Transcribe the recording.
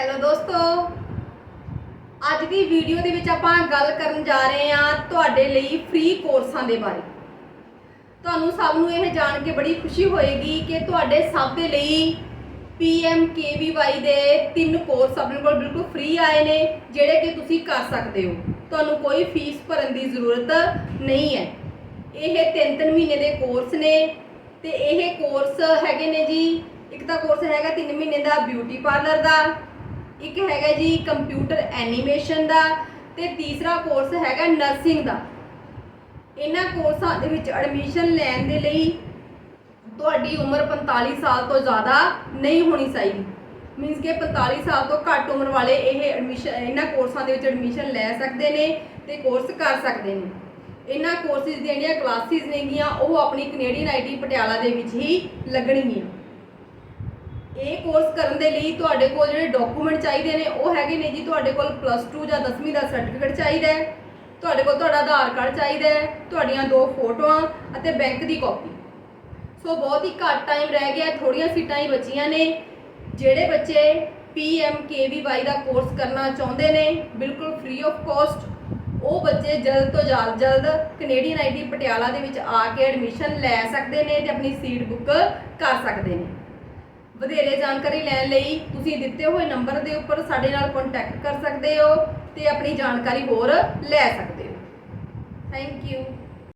Hello ਦੋਸਤੋ। ਅੱਜ ਦੀ video ਦੇ ਵਿੱਚ ਆਪਾਂ ਗੱਲ ਕਰਨ ਜਾ ਰਹੇ ਹਾਂ ਤੁਹਾਡੇ ਲਈ ਫ੍ਰੀ ਕੋਰਸਾਂ ਦੇ ਬਾਰੇ। ਤੁਹਾਨੂੰ ਸਭ ਨੂੰ ਇਹ ਜਾਣ ਕੇ ਬੜੀ ਖੁਸ਼ੀ ਹੋਏਗੀ ਕਿ ਤੁਹਾਡੇ ਸਭ ਦੇ ਲਈ PMKVY ਦੇ ਤਿੰਨ ਕੋਰਸ ਆਪਣੇ ਕੋਲ ਬਿਲਕੁਲ ਫ੍ਰੀ ਆਏ ਨੇ, ਜਿਹੜੇ ਕਿ ਤੁਸੀਂ ਕਰ ਸਕਦੇ ਹੋ। ਤੁਹਾਨੂੰ ਕੋਈ ਫੀਸ ਭਰਨ ਦੀ ਜ਼ਰੂਰਤ ਨਹੀਂ ਹੈ। ਇਹ ਤਿੰਨ ਤਿੰਨ ਮਹੀਨੇ ਦੇ ਕੋਰਸ ਨੇ ਤੇ ਇਹ ਕੋਰਸ ਹੈਗੇ ਨੇ ਜੀ, ਇੱਕ ਤਾਂ ਕੋਰਸ ਹੈਗਾ 3 ਮਹੀਨੇ ਦਾ ਬਿਊਟੀ ਪਾਰਲਰ ਦਾ ਇੱਕ ਹੈਗਾ ਜੀ ਕੰਪਿਊਟਰ ਐਨੀਮੇਸ਼ਨ ਦਾ ਤੇ ਤੀਸਰਾ ਕੋਰਸ ਹੈਗਾ ਨਰਸਿੰਗ ਦਾ। ਇਹਨਾਂ ਕੋਰਸਾਂ ਦੇ ਵਿੱਚ ਐਡਮਿਸ਼ਨ ਲੈਣ ਦੇ ਲਈ ਤੁਹਾਡੀ ਉਮਰ 45 ਸਾਲ ਤੋਂ ਜ਼ਿਆਦਾ ਨਹੀਂ ਹੋਣੀ ਚਾਹੀਦੀ। ਮੀਨਸ ਕਿ 45 ਸਾਲ ਤੋਂ ਘੱਟ ਉਮਰ ਵਾਲੇ ਇਹ ਐਡਮਿਸ਼ਨ ਇਹਨਾਂ ਕੋਰਸਾਂ ਦੇ ਵਿੱਚ ਐਡਮਿਸ਼ਨ ਲੈ ਸਕਦੇ ਨੇ ਤੇ ਕੋਰਸ ਕਰ ਸਕਦੇ ਨੇ। ਇਹਨਾਂ ਕੋਰਸਿਸ ਦੀਆਂ ਜਿਹੜੀਆਂ ਕਲਾਸਿਸ ਨੇਗੀਆਂ, ਉਹ ਆਪਣੀ ਕੈਨੇਡੀਅਨ ਆਈਟੀ ਪਟਿਆਲਾ ਦੇ ਵਿੱਚ ਹੀ ਲੱਗਣਗੀਆਂ। ਇਹ ਕੋਰਸ ਕਰਨ ਦੇ ਲਈ ਤੁਹਾਡੇ ਕੋਲ ਜਿਹੜੇ ਡਾਕੂਮੈਂਟ ਚਾਹੀਦੇ ਨੇ, ਉਹ ਹੈਗੇ ਨੇ ਜੀ ਤੁਹਾਡੇ ਕੋਲ ਪਲੱਸ 2 ਜਾਂ 10ਵੀਂ ਦਾ ਸਰਟੀਫਿਕੇਟ ਚਾਹੀਦਾ ਹੈ, ਤੁਹਾਡੇ ਕੋਲ ਤੁਹਾਡਾ ਆਧਾਰ ਕਾਰਡ ਚਾਹੀਦਾ ਹੈ, ਤੁਹਾਡੀਆਂ ਦੋ ਫੋਟੋਆਂ ਅਤੇ ਬੈਂਕ ਦੀ ਕਾਪੀ ਸੋ ਬਹੁਤ ਹੀ ਘੱਟ ਟਾਈਮ ਰਹਿ ਗਿਆ ਥੋੜੀਆਂ ਸੀਟਾਂ ਹੀ ਬਚੀਆਂ ਨੇ। ਜਿਹੜੇ ਬੱਚੇ PMKVY ਦਾ ਕੋਰਸ ਕਰਨਾ ਚਾਹੁੰਦੇ ਨੇ, ਬਿਲਕੁਲ ਫ੍ਰੀ ਆਫ ਕਾਸਟ ਉਹ ਬੱਚੇ ਜਲਦ ਤੋਂ ਜਲਦ ਜਲਦ ਕੈਨੇਡੀਅਨ ਆਈਟੀ ਪਟਿਆਲਾ ਦੇ ਵਿੱਚ ਆ ਕੇ ਐਡਮਿਸ਼ਨ ਲੈ ਸਕਦੇ ਨੇ ਤੇ ਆਪਣੀ ਸੀਟ ਬੁੱਕ ਕਰ ਸਕਦੇ ਨੇ। ਵਧੇਰੇ ਜਾਣਕਾਰੀ ਲੈਣ ਲਈ ਤੁਸੀਂ ਦਿੱਤੇ ਹੋਏ ਨੰਬਰ ਦੇ ਉੱਪਰ ਸਾਡੇ ਨਾਲ ਕੰਟੈਕਟ ਕਰ ਸਕਦੇ ਹੋ ਤੇ ਆਪਣੀ ਜਾਣਕਾਰੀ ਹੋਰ ਲੈ ਸਕਦੇ ਹੋ। Thank you